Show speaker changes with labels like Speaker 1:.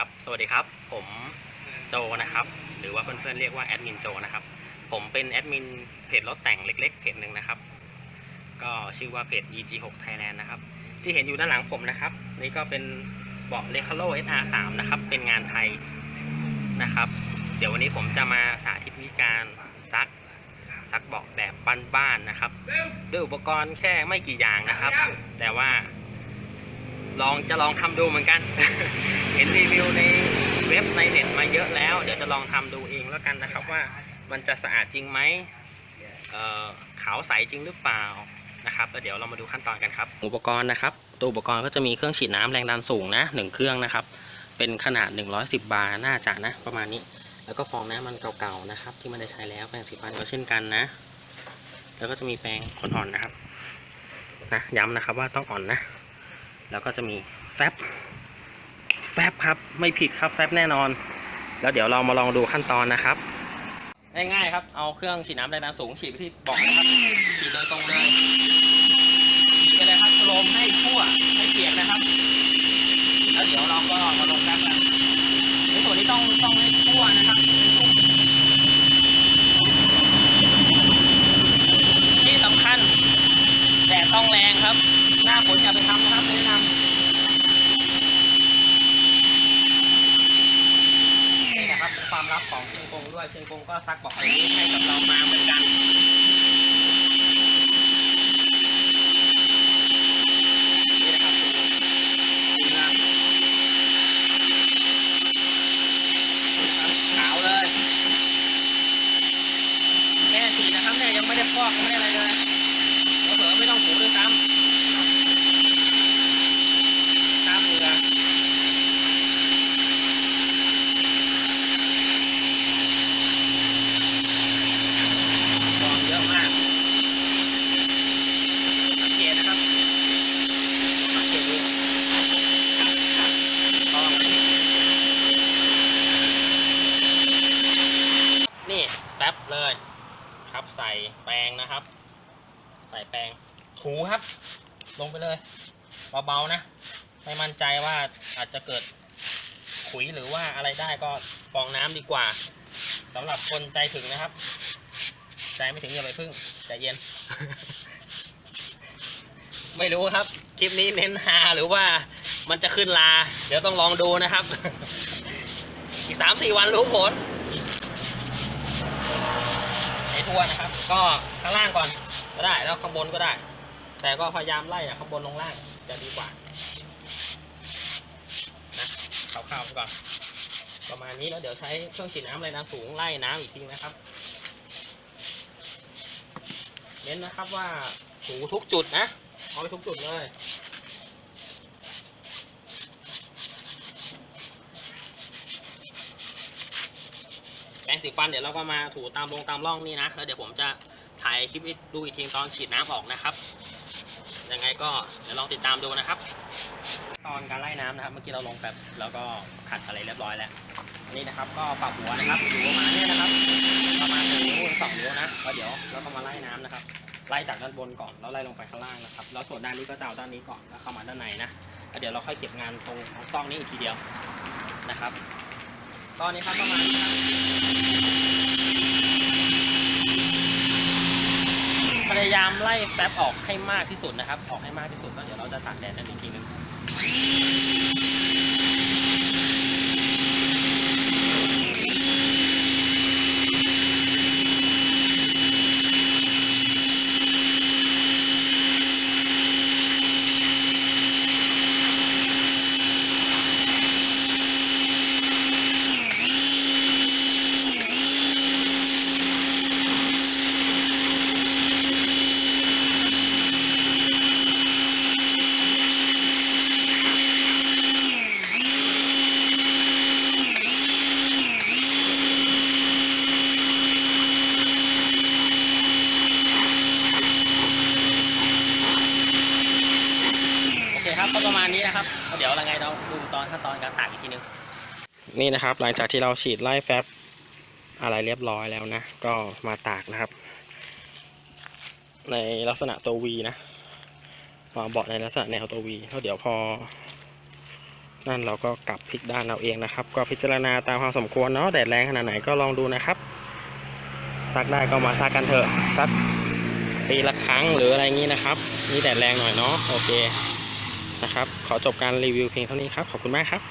Speaker 1: ครับ สวัสดีครับ ผมโจนะครับ หรือว่าเพื่อนๆเรียกว่าแอดมินโจนะครับ ผมเป็นแอดมินเพจรถแต่งเล็ก ๆ เพจหนึ่งนะครับ ก็ชื่อว่าเพจ EG6 Thailand นะครับ ที่เห็นอยู่ด้านหลังผมนะครับ นี่ก็เป็นเบาะ r e c a l o SR3 นะครับ เป็นงานไทยนะครับ เดี๋ยววันนี้ผมจะมาสาธิตวิธีการซักซักเบาะแบบบ้านๆนะครับ ด้วยอุปกรณ์แค่ไม่กี่อย่างนะครับ แต่ว่า ลองจะลองทำดูเหมือนกัน เห็นรีวิวในเว็บในเน็ตมาเยอะแล้ว เดี๋ยวจะลองทำดูเองแล้วกันนะครับว่ามันจะสะอาดจริงไหมเออขาวใสจริงหรือเปล่านะครับแล้วเดี๋ยวเรามาดูขั้นตอนกันครับ อุปกรณ์นะครับ ตัวอุปกรณ์ก็จะมีเครื่องฉีดน้ำแรงดันสูงนะหนึ่งเครื่องนะครับ เป็นขนาด 110 บาร์น่าจะนะประมาณนี้ แล้วก็ฟองน้ำมันเก่าๆนะครับ ที่ไม่ได้ใช้แล้วแปรงสีฟันก็เช่นกันนะ แล้วก็จะมีแปรงขนอ่อนนะครับนะย้ำนะครับว่าต้องอ่อนนะ แล้วก็จะมีแฟบแฟบครับไม่ผิดครับแฟบแน่นอน แล้วเดี๋ยวเรามาลองดูขั้นตอนนะครับ ง่ายๆครับ เอาเครื่องฉีดน้ำแรงดันสูงฉีดไปที่บอกนะครับฉีดโดยตรงเลยฉีดไปเลยครับลมให้ทั่วให้เปียกนะครับ แล้วเดี๋ยวเราก็มาลงแฟบกันในส่วนนี้ต้องต้องให้ทั่วนะครับที่สำคัญแดดต้องแรงครับ หน้าฝนอย่าไปทำนะครับแนะนำนี่นะครับเป็นความลับของเชียงกง ด้วยเชียงกงก็ซักบอกอย่างนี้ให้กับเรามาเหมือนกันนะครับดูนะขาวเลยแค่สีนะครับเนี่ยยังไม่ได้ฟอกยังไม่ได้อะไรเลยเผลอๆไม่ต้องถูด้วยซ้ำ น้ำเรือฟองเยอะมาก สังเกตนะครับ สังเกตดูฟองไหม นี่แป๊บเลยครับใส่แปรงนะครับ ใส่แปรงถูครับ ลงไปเลยเบาๆนะไม่มั่นใจว่าอาจจะเกิดขุยหรือว่าอะไรได้ก็ฟองน้ำดีกว่าสำหรับคนใจถึงนะครับใจไม่ถึงอย่าไปพึ่งใจเย็น ไม่รู้ครับ คลิปนี้เน้นฮาหรือว่ามันจะขึ้นลา เดี๋ยวต้องลองดูนะครับ อีกสามสี่วันรู้ผล ทั่วนะครับ ก็ข้างล่างก่อนก็ได้แล้วข้างบนก็ได้ แต่ก็พยายามไล่จากข้างบนลงล่างจะดีกว่านะคร่าวๆไปก่อนประมาณนี้แล้วเดี๋ยวใช้เครื่องฉีดน้ำแรงดันสูงไล่น้ำอีกทีนะครับเน้นนะครับว่าถูทุกจุดนะเอาไปทุกจุดเลย รงสีฟันเดี๋ยวเราก็มาถูตามลงตามร่องนี่นะแล้วเดี๋ยวผมจะถ่ายคลิปดูอีกทีตอนฉีดน้ำออกนะครับยังไงก็เดี๋ยวลองติดตามดูนะครับ ตอนการไล่น้ำนะครับ เมื่อกี้เราลงแบบแล้วก็ขัดอะไรเรียบร้อยแล้วนี่นะครับ ก็ปรับหัวนะครับอยู่ประมาณเนี้ยนะครับประมาณหนึ่งนิ้วสองนิ้วนะแล้วเดี๋ยวเราก็มาไล่น้ำนะครับ ไล่จากด้านบนก่อนแล้วไล่ลงไปข้างล่างนะครับ แล้วส่วนด้านนี้ก็จะเอาด้านนี้ก่อนแล้วเข้ามาด้านในนะแล้วเดี๋ยวเราค่อยเก็บงานตรงของซองนี้อีกทีเดียวนะครับ ตอนนี้ครับประมาณ พยายามไล่แป๊บออกให้มากที่สุดนะครับ ออกให้มากที่สุดแล้วเดี๋ยวเราจะตัดแดดกันอีกทีนึง นะครับ เดี๋ยวยังไงเราดูตอนขั้นตอนการตากอีกทีนึง นี่นะครับ หลังจากที่เราฉีดไล่แฟบอะไรเรียบร้อยแล้วนะ ก็มาตากนะครับ ในลักษณะตัววีนะวางเบาะในลักษณะแนวตัววีแล้วเดี๋ยวพอ นั่นเราก็กลับพลิกด้านเราเองนะครับ ก็พิจารณาตามความสมควรเนาะแดดแรงขนาดไหนก็ลองดูนะครับ ซักได้ก็มาซักกันเถอะซักปีละครั้งหรืออะไรงี้นะครับ นี่แดดแรงหน่อยเนาะโอเค นะครับ ขอจบการรีวิวเพลงเท่านี้ครับ ขอบคุณมากครับ